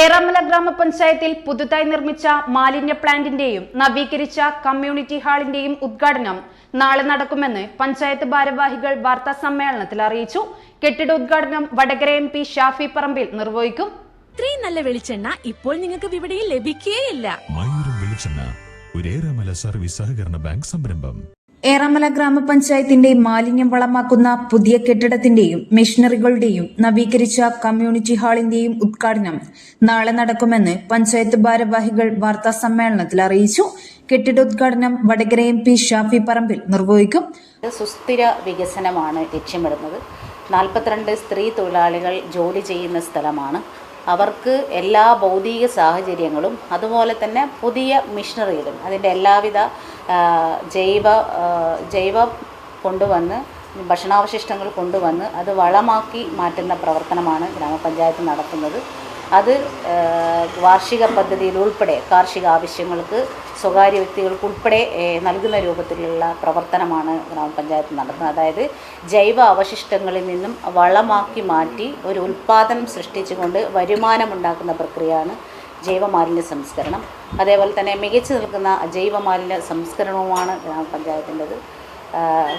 ഏറാമല ഗ്രാമപഞ്ചായത്തിൽ പുതുതായി നിർമ്മിച്ച മാലിന്യ പ്ലാന്റിന്റെയും നവീകരിച്ച കമ്മ്യൂണിറ്റി ഹാളിന്റെയും ഉദ്ഘാടനം നാളെ നടക്കുമെന്ന് പഞ്ചായത്ത് ഭാരവാഹികൾ വാർത്താ സമ്മേളനത്തിൽ അറിയിച്ചു. കെട്ടിട ഉദ്ഘാടനം വടകര എം പി ഷാഫി പറമ്പിൽ നിർവഹിക്കും. ഇത്രയും നല്ല വെളിച്ചെണ്ണ ഇപ്പോൾ നിങ്ങൾക്ക് വിപണിയിൽ ലഭിക്കുകയില്ല മയൂരം വെളിച്ചെണ്ണ ഒരേറെമല സർവീസ് സഹകരണ ബാങ്ക് സംരംഭം. ഏറാമല ഗ്രാമപഞ്ചായത്തിന്റെ മാലിന്യം വളമാക്കുന്ന പുതിയ കെട്ടിടത്തിന്റെയും മെഷീനറികളുടെയും നവീകരിച്ച കമ്മ്യൂണിറ്റി ഹാളിന്റെയും ഉദ്ഘാടനം നാളെ നടക്കുമെന്ന് പഞ്ചായത്ത് ഭാരവാഹികൾ വാർത്താ സമ്മേളനത്തിൽ അറിയിച്ചു. കെട്ടിടോദ്ഘാടനം വടകര എം പി ഷാഫി പറമ്പിൽ നിർവഹിക്കും. സുസ്ഥിര വികസനമാണ് ലക്ഷ്യമിടുന്നത്. നാൽപ്പത്തിരണ്ട് സ്ത്രീ തൊഴിലാളികൾ ജോലി ചെയ്യുന്ന സ്ഥലമാണ്. അവർക്ക് എല്ലാ ഭൗതിക സാഹചര്യങ്ങളും അതുപോലെ തന്നെ പുതിയ മിഷനറികളും അതിന്റെ എല്ലാവിധ ജൈവ ജൈവ കൊണ്ടുവന്ന് ഭക്ഷണാവശിഷ്ടങ്ങൾ കൊണ്ടുവന്ന് അത് വളമാക്കി മാറ്റുന്ന പ്രവർത്തനമാണ് ഗ്രാമപഞ്ചായത്ത് നടത്തുന്നത്. അത് വാർഷിക പദ്ധതിയിൽ ഉൾപ്പെടെ കാർഷിക ആവശ്യങ്ങൾക്ക് സ്വകാര്യ വ്യക്തികൾക്ക് ഉൾപ്പെടെ നൽകുന്ന രൂപത്തിലുള്ള പ്രവർത്തനമാണ് ഗ്രാമപഞ്ചായത്ത് നടത്തുന്നത്. അതായത് ജൈവ അവശിഷ്ടങ്ങളിൽ നിന്നും വളമാക്കി മാറ്റി ഒരു ഉൽപ്പാദനം സൃഷ്ടിച്ചുകൊണ്ട് വരുമാനമുണ്ടാക്കുന്ന പ്രക്രിയയാണ് ജൈവമാലിന്യ സംസ്കരണം. അതേപോലെ തന്നെ മികച്ചു നിൽക്കുന്ന ജൈവമാലിന്യ സംസ്കരണവുമാണ് ഗ്രാമപഞ്ചായത്തിന്റെത്.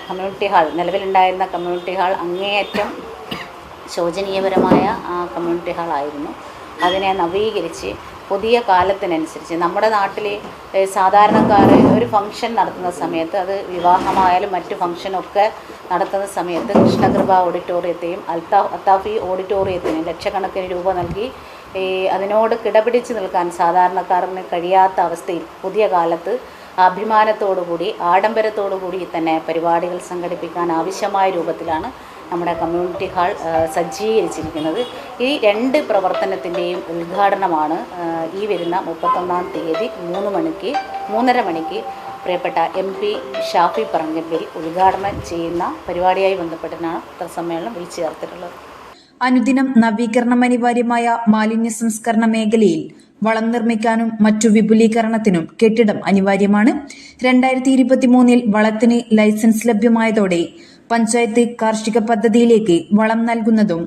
കമ്മ്യൂണിറ്റി ഹാൾ നിലവിലുണ്ടായിരുന്ന കമ്മ്യൂണിറ്റി ഹാൾ അങ്ങേയറ്റം ശോചനീയപരമായ കമ്മ്യൂണിറ്റി ഹാളായിരുന്നു അതിനെ നവീകരിച്ച് പുതിയ കാലത്തിനനുസരിച്ച് നമ്മുടെ നാട്ടിൽ സാധാരണക്കാർ ഒരു ഫംഗ്ഷൻ നടത്തുന്ന സമയത്ത് അത് വിവാഹമായാലും മറ്റ് ഫംഗ്ഷനൊക്കെ നടത്തുന്ന സമയത്ത് കൃഷ്ണകൃപ ഓഡിറ്റോറിയത്തെയും അൽത്താ അത്താഫി ഓഡിറ്റോറിയത്തിനും ലക്ഷക്കണക്കിന് രൂപ നൽകി ഈ അതിനോട് കിടപിടിച്ച് നിൽക്കാൻ സാധാരണക്കാരന് കഴിയാത്ത അവസ്ഥയിൽ പുതിയ കാലത്ത് അഭിമാനത്തോടുകൂടി ആഡംബരത്തോടുകൂടി തന്നെ പരിപാടികൾ സംഘടിപ്പിക്കാൻ ആവശ്യമായ രൂപത്തിലാണ് നമ്മുടെ കമ്മ്യൂണിറ്റി ഹാൾ സജ്ജീകരിച്ചിരിക്കുന്നത്. ഈ രണ്ട് പ്രവർത്തനത്തിന്റെയും ഉദ്ഘാടനമാണ് ഈ വരുന്ന മുപ്പത്തൊന്നാം തീയതി മൂന്ന് മണിക്ക് മൂന്നര മണിക്ക് പ്രിയപ്പെട്ട എം പി ഷാഫി പറങ്കമ്പിൽ ഉദ്ഘാടനം ചെയ്യുന്ന പരിപാടിയായി ബന്ധപ്പെട്ടാണ് പത്രസമ്മേളനം വിളിച്ചു ചേർത്തിട്ടുള്ളത്. അനുദിനം നവീകരണം അനിവാര്യമായ മാലിന്യ സംസ്കരണ മേഖലയിൽ വളം നിർമ്മിക്കാനും മറ്റു വിപുലീകരണത്തിനും കെട്ടിടം അനിവാര്യമാണ്. രണ്ടായിരത്തി ഇരുപത്തിമൂന്നിൽ വളത്തിന് ലൈസൻസ് ലഭ്യമായതോടെ പഞ്ചായത്ത് കാർഷിക പദ്ധതിയിലേക്ക് വളം നൽകുന്നതും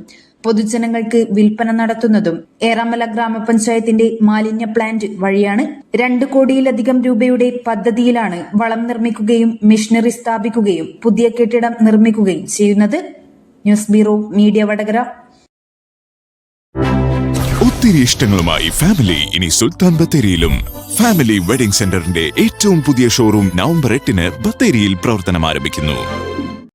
പൊതുജനങ്ങൾക്ക് വിൽപ്പന നടത്തുന്നതും ഏറാമല ഗ്രാമപഞ്ചായത്തിന്റെ മാലിന്യ പ്ലാന്റ് വഴിയാണ് രണ്ട് കോടിയിലധികം രൂപയുടെ പദ്ധതിയിലാണ് വളം നിർമ്മിക്കുകയും മെഷീനറി സ്ഥാപിക്കുകയും പുതിയ കെട്ടിടം നിർമ്മിക്കുകയും ചെയ്യുന്നത്. News bureau media Vadakara. ഒത്തിരി ഇഷ്ടങ്ങളുമായി ഫാമിലി ഇനി സുൽത്താൻ ബത്തേരിയിലും. ഫാമിലി വെഡിംഗ് സെന്ററിന്റെ ഏറ്റവും പുതിയ ഷോറൂം നവംബർ എട്ടിന് ബത്തേരിയിൽ പ്രവർത്തനം ആരംഭിക്കുന്നു